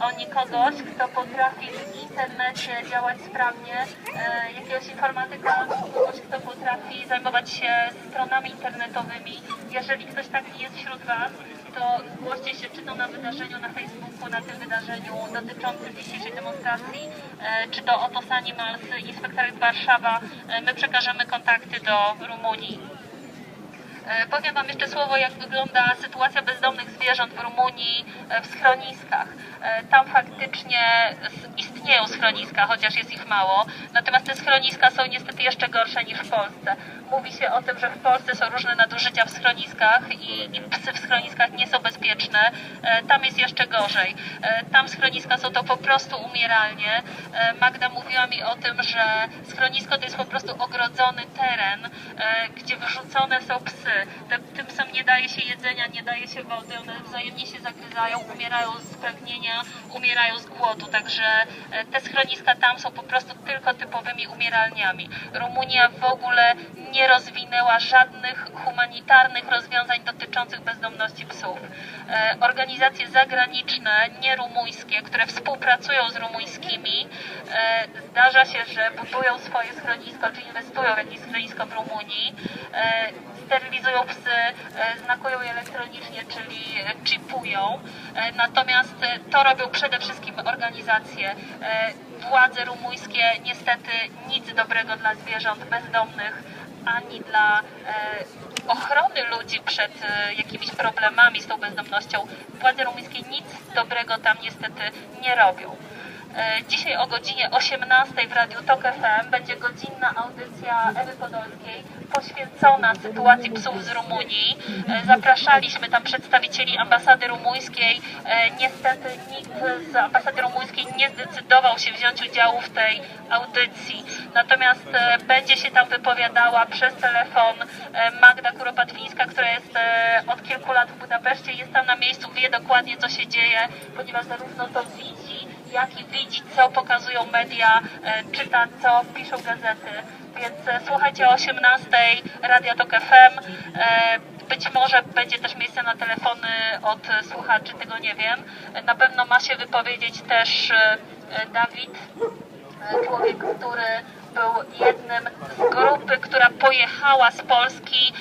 oni kogoś, kto potrafi w internecie działać sprawnie, e, jakiegoś informatyka, kogoś, kto potrafi zajmować się stronami internetowymi. Jeżeli ktoś taki jest wśród Was, to zgłoście się czy to na wydarzeniu na Facebooku, na tym wydarzeniu dotyczącym dzisiejszej demonstracji, e, czy to Otos Animals, Inspektorat Warszawa. E, My przekażemy kontakty do Rumunii. E, Powiem Wam jeszcze słowo, jak wygląda sytuacja bezdomnych zwierząt w Rumunii e, w schroniskach. E, Tam faktycznie istnieją schroniska, chociaż jest ich mało. Natomiast te schroniska są niestety jeszcze gorsze niż w Polsce. Mówi się o tym, że w Polsce są różne nadużycia w schroniskach i, i psy w schroniskach nie są bezpieczne. Tam jest jeszcze gorzej. Tam schroniska są to po prostu umieralnie. Magda mówiła mi o tym, że schronisko to jest po prostu ogrodzony teren, e, gdzie wyrzucone są psy. Tym psom nie daje się jedzenia, nie daje się wody, one wzajemnie się zagryzają, umierają z pragnienia, umierają z głodu. Także e, te schroniska tam są po prostu tylko typowymi umieralniami. Rumunia w ogóle nie rozwinęła żadnych humanitarnych rozwiązań dotyczących bezdomności psów. E, Organizacje zagraniczne, nie rumuńskie, które współpracują z rumuńskimi, zdarza się, że budują swoje schronisko, czy inwestują schronisko w Rumunii, e, sterylizują psy, e, znakują je elektronicznie, czyli chipują. E, Natomiast to robią przede wszystkim organizacje. Władze rumuńskie niestety nic dobrego dla zwierząt bezdomnych ani dla ochrony ludzi przed jakimiś problemami z tą bezdomnością. Władze rumuńskie nic dobrego tam niestety nie robią. E, Dzisiaj o godzinie 18 w Radiu Tok FM będzie godzinna audycja Ewy Podolskiej poświęcona sytuacji psów z Rumunii. E, Zapraszaliśmy tam przedstawicieli ambasady rumuńskiej. E, Niestety nikt z ambasady rumuńskiej nie zdecydował się wziąć udziału w tej audycji. Natomiast będzie się tam wypowiadała przez telefon Magda Kuropatwińska, która jest od kilku lat w Budapeszcie, jest tam na miejscu, wie dokładnie co się dzieje, ponieważ zarówno to widzi, jak i widzi, co pokazują media, e, czyta, co piszą gazety. Więc e, słuchajcie o 18 Radia Tok FM. E, Być może będzie też miejsce na telefony od słuchaczy, tego nie wiem. Na pewno ma się wypowiedzieć też Dawid, człowiek, który był jednym z grupy, która pojechała z Polski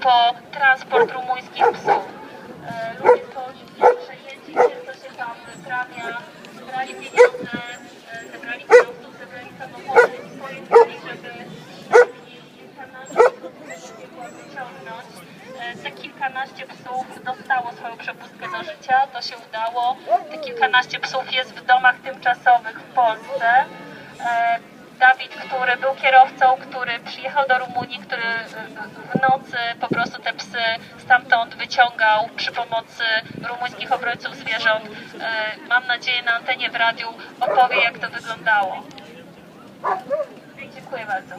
po transport rumuńskich psów. Ludzie z Polski przejęci tym, co się tam wyprawia, zebrali pieniądze, e, zebrali kierowców, zebrali samochody i pojechali, żeby kilkanaście osób z tego piekła wyciągnąć. E, Te kilkanaście psów dostało swoją przepustkę do życia, to się udało. Te kilkanaście psów jest w domach tymczasowych w Polsce. E, Dawid, który był kierowcą, który przyjechał do Rumunii, który e, w nocy po prostu te psy stamtąd wyciągał przy pomocy rumuńskich obrońców zwierząt. E, Mam nadzieję na antenie w radiu opowie, jak to wyglądało. Dziękuję bardzo.